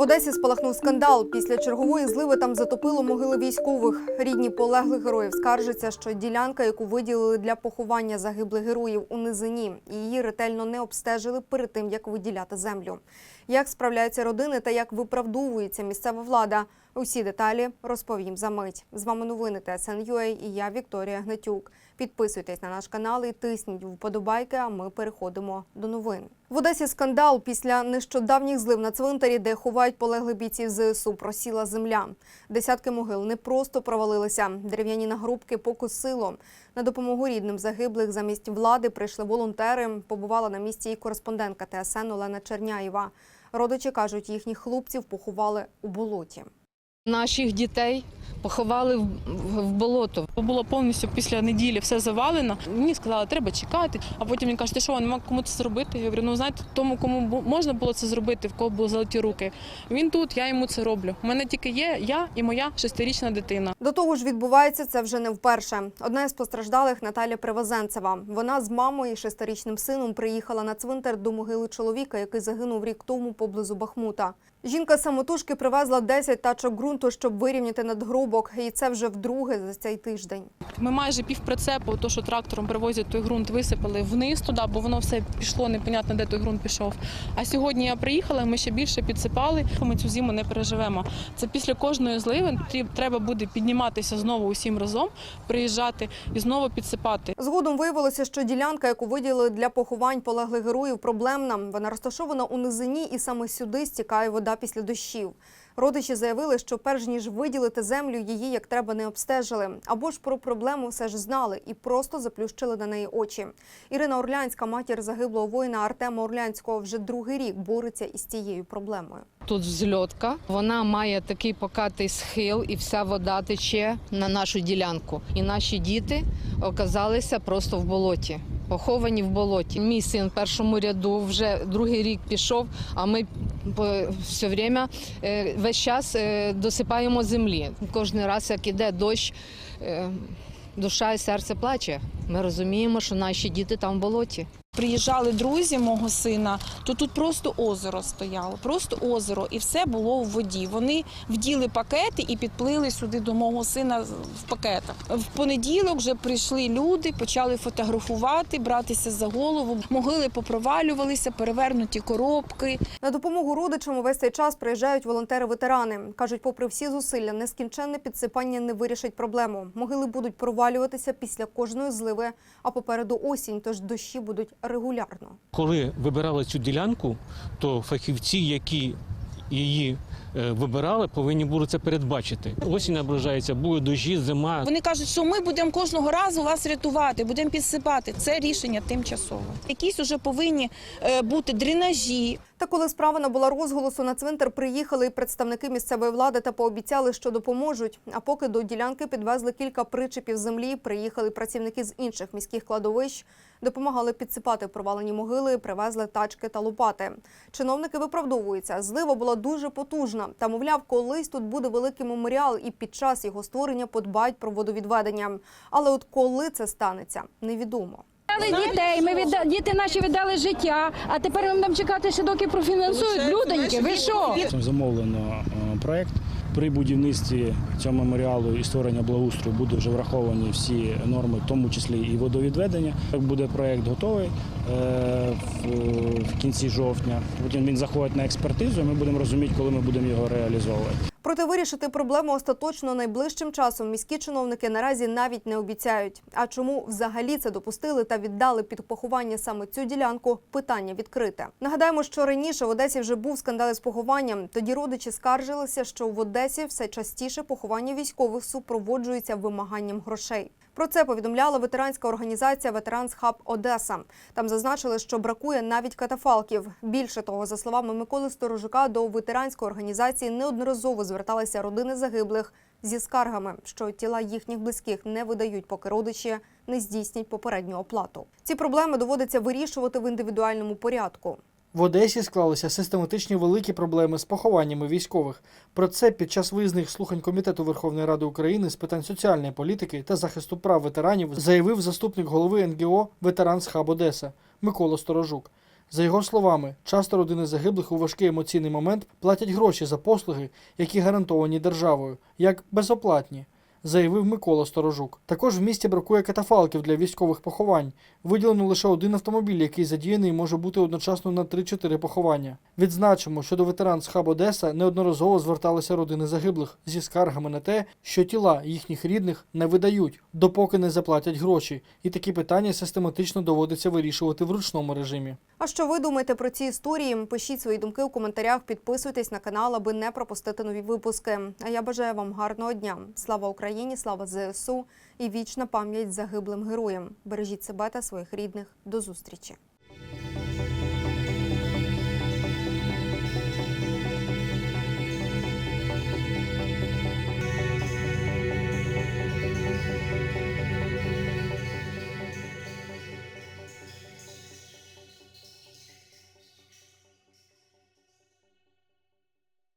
В Одесі спалахнув скандал. Після чергової зливи там затопило могили військових. Рідні полеглих героїв скаржаться, що ділянка, яку виділили для поховання загиблих героїв у низині, її ретельно не обстежили перед тим, як виділяти землю. Як справляються родини та як виправдовується місцева влада? Усі деталі розповім за мить. З вами новини ТСН.UA і я Вікторія Гнатюк. Підписуйтесь на наш канал і тисніть вподобайки. А ми переходимо до новин. В Одесі скандал після нещодавніх злив на цвинтарі, де ховають полеглих бійців ЗСУ, просіла земля. Десятки могил не просто провалилися. Дерев'яні нагрубки покосило. На допомогу рідним загиблих замість влади прийшли волонтери. Побувала на місці і кореспондентка ТСН Олена Черняєва. Родичі кажуть, їхніх хлопців поховали у болоті. Наших дітей поховали в, болото. Було повністю після неділі все завалено. Мені сказали, треба чекати. А потім він каже, ти що, нема кому це зробити? Я говорю, ну знаєте, тому, кому можна було це зробити, в кого були золоті руки. Він тут, я йому це роблю. У мене тільки є я і моя шестирічна дитина. До того ж, відбувається це вже не вперше. Одна із постраждалих Наталя Привозенцева. Вона з мамою і шестирічним сином приїхала на цвинтар до могили чоловіка, який загинув рік тому поблизу Бахмута. Жінка самотужки привезла 10 тачок ґрунту, щоб вирівняти надгробок, і це вже вдруге за цей тиждень. Ми майже півприцепу, то що трактором привозять той ґрунт, висипали вниз туди, бо воно все пішло, непонятно, де той ґрунт пішов. А сьогодні я приїхала, ми ще більше підсипали. Ми цю зиму не переживемо. Це після кожної зливи треба буде підніматися знову усім разом, приїжджати і знову підсипати. Згодом виявилося, що ділянка, яку виділили для поховань полеглих героїв, проблемна. Вона розташована у низині, і саме сюди стікає вода після дощів. Родичі заявили, що перш ніж виділити землю, її як треба не обстежили. Або ж про проблему все ж знали і просто заплющили на неї очі. Ірина Орлянська, матір загиблого воїна Артема Орлянського, вже другий рік бореться із цією проблемою. Тут взльотка. Вона має такий покатий схил, і вся вода тече на нашу ділянку. І наші діти оказалися просто в болоті. Поховані в болоті. Мій син в першому ряду вже другий рік пішов, а ми все время е, весь час е, досипаємо землі. Кожен раз, як іде дощ, е, душа і серце плаче. Ми розуміємо, що наші діти там в болоті. Приїжджали друзі мого сина, то тут просто озеро стояло, просто озеро, і все було у воді. Вони вділи пакети і підплили сюди до мого сина в пакетах. В понеділок вже прийшли люди, почали фотографувати, братися за голову. Могили попровалювалися, перевернуті коробки. На допомогу родичам увесь цей час приїжджають волонтери-ветерани. Кажуть, попри всі зусилля, нескінченне підсипання не вирішить проблему. Могили будуть провалюватися після кожної зливи, а попереду осінь, тож дощі будуть регулярно. Коли вибирали цю ділянку, то фахівці, які її е, вибирали, повинні були це передбачити. Осінь наближається, буде дощі, зима. Вони кажуть, що ми будемо кожного разу вас рятувати, будемо підсипати. Це рішення тимчасове. Якісь уже повинні е, бути дренажі, Та коли справа набула розголосу, на цвинтар приїхали і представники місцевої влади та пообіцяли, що допоможуть. А поки до ділянки підвезли кілька причепів землі, приїхали працівники з інших міських кладовищ, допомагали підсипати провалені могили, привезли тачки та лопати. Чиновники виправдовуються. Злива була дуже потужна. Та мовляв, колись тут буде великий меморіал, і під час його створення подбають про водовідведення. Але от коли це станеться, невідомо. Віддали дітей, ми відда... діти наші віддали життя, а тепер нам там чекати ще доки профінансують. Людоньки, ви що? Замовлено е, проект. При будівництві цього меморіалу і створення благоустрою буде вже враховані всі норми, в тому числі і водовідведення. Як буде проект готовий е, в- в кінці жовтня. Потім він заходить на експертизу. і Ми будемо розуміти, коли ми будемо його реалізовувати. Проте вирішити проблему остаточно найближчим часом міські чиновники наразі навіть не обіцяють. А чому взагалі це допустили та віддали під поховання саме цю ділянку? Питання відкрите. Нагадаємо, що раніше в Одесі вже був скандал із похованням. Тоді родичі скаржилися, що в Одесі все частіше поховання військових супроводжується вимаганням грошей. Про це повідомляла ветеранська організація Ветеранс Хаб Одеса. Там зазначили, що бракує навіть катафалків. Більше того, за словами Миколи Сторожука, до ветеранської організації неодноразово зверталися родини загиблих зі скаргами, що тіла їхніх близьких не видають, поки родичі не здійснять попередню оплату. Ці проблеми доводиться вирішувати в індивідуальному порядку. В Одесі склалися систематичні великі проблеми з похованнями військових. Про це під час виїзних слухань Комітету Верховної Ради України з питань соціальної політики та захисту прав ветеранів заявив заступник голови НГО Ветеранс Хаб Одеса Микола Сторожук. За його словами, часто родини загиблих у важкий емоційний момент платять гроші за послуги, які гарантовані державою, як безоплатні. Заявив Микола Сторожук. Також в місті бракує катафалків для військових поховань. Виділено лише один автомобіль, який задіяний може бути одночасно на 3-4 поховання. Відзначимо, що до ветеран з хаб Одеса неодноразово зверталися родини загиблих зі скаргами на те, що тіла їхніх рідних не видають, допоки не заплатять гроші, і такі питання систематично доводиться вирішувати в ручному режимі. А що ви думаєте про ці історії? Пишіть свої думки у коментарях, підписуйтесь на канал, аби не пропустити нові випуски. А я бажаю вам гарного дня. Слава Україні, слава ЗСУ і вічна пам'ять загиблим героям. Бережіть себе та своїх рідних. До зустрічі.